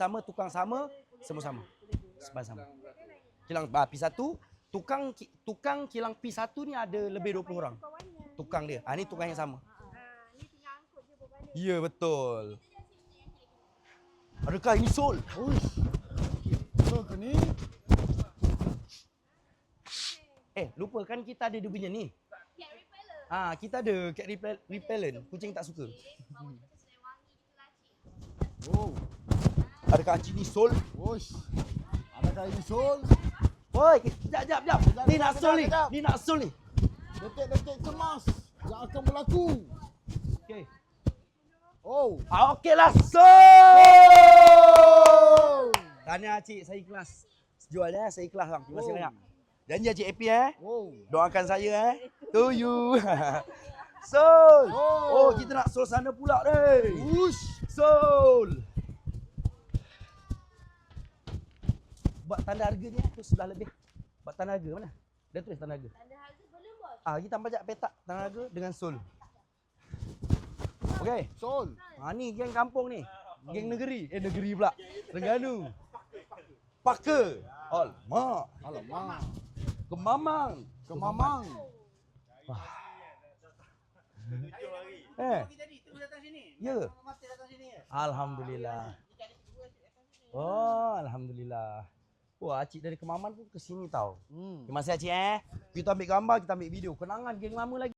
sama, tukang sama, semua sama. Sebab sama. Kilang ah, P1, tukang tukang kilang P1 ni ada lebih 20 orang. Tukang dia. Ah ni tukang yang sama. Ya, betul. Adakah ini Sol? Uish. So ke ni? Eh, lupa kan kita ada dia punya ni. Ah, kita ada cat repel- repellent. Kucing tak suka. Gitu lah. Oh. Adakah Cik ni Sol? Uish. Adakah ini Sol? Woi, kejap, kejap, kejap. Kejap, Ni nak Sol ni. Ni nak Sol ni. Detik-detik cemas yang akan berlaku. Okey. Oh. Ah, okey lah Sol. Tahniah Cik, saya ikhlas. Jual eh, saya ikhlas bang. Terima kasih Oh. banyak. Janji ya, Cik happy eh. Oh. Doakan saya eh. To you. Sol. Sol. Oh, kita nak Sol sana pula deh. Uish. Sol. Buat tanda harganya tu sebelah lebih. Buat tanda harga mana? Dah tulis tanda harga. Tanda harga belum bos. Ah, kita pajak petak tanda harga dengan Sol. Okey. Sol. Ha ni geng kampung ni. Geng negeri. Eh negeri pula. Terengganu. Paka. Alamak. Alamak. Kemamang. Kemamang. Eh. Ya. Alhamdulillah. Oh, alhamdulillah. Wah, Acik dari Kemaman pun ke sini tau. Hmm. Terima kasih Acik eh. Kita ambil gambar, kita ambil video. Kenangan geng lama lagi.